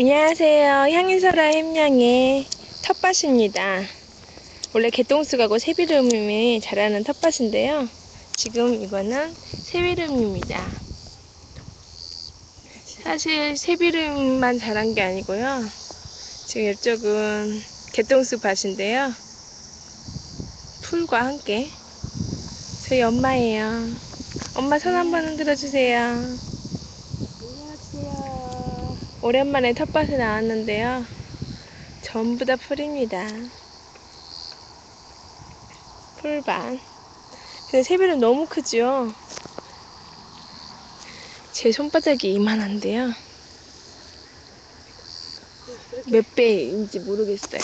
안녕하세요. 향인설아 햄냥의 텃밭입니다. 원래 개똥쑥하고 새비름이 자라는 텃밭인데요. 지금 이거는 새비름입니다. 사실 새비름만 자란 게 아니고요. 지금 이쪽은 개똥쑥 밭인데요. 풀과 함께 저희 엄마예요. 엄마 손 한번 흔들어 주세요. 오랜만에 텃밭에 나왔는데요. 전부 다 풀입니다. 풀밭. 근데 새비는 너무 크죠? 제 손바닥이 이만한데요. 몇 배인지 모르겠어요.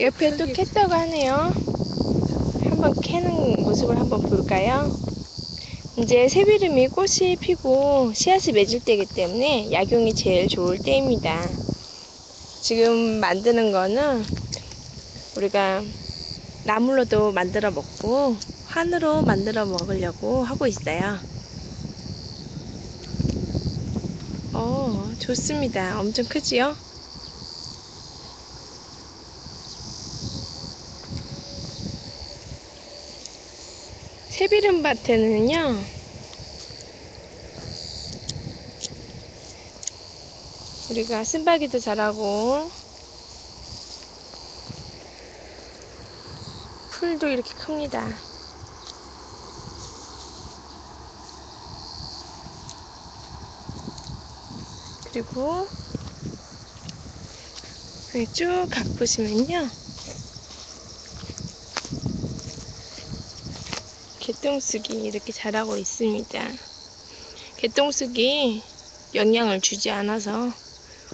옆에 또 캤다고 하네요. 한번 캐는 모습을 한번 볼까요? 이제 새비름이 꽃이 피고 씨앗이 맺을 때이기 때문에 약용이 제일 좋을 때입니다. 지금 만드는 거는 우리가 나물로도 만들어 먹고 환으로 만들어 먹으려고 하고 있어요. 어, 좋습니다. 엄청 크지요? 새비름 밭에는요, 우리가 쓴바귀도 자라고, 풀도 이렇게 큽니다. 그리고, 쭉 가보시면요, 개똥쑥이 이렇게 자라고 있습니다. 개똥쑥이 영양을 주지 않아서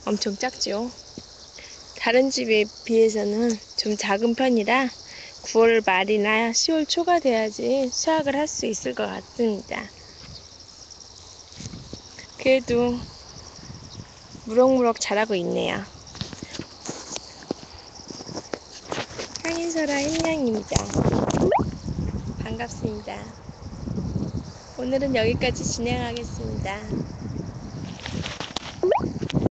엄청 작죠. 다른 집에 비해서는 좀 작은 편이라 9월 말이나 10월 초가 돼야지 수확을 할 수 있을 것 같습니다. 그래도 무럭무럭 자라고 있네요. 향인설아 햄냥입니다. 반갑습니다. 오늘은 여기까지 진행하겠습니다.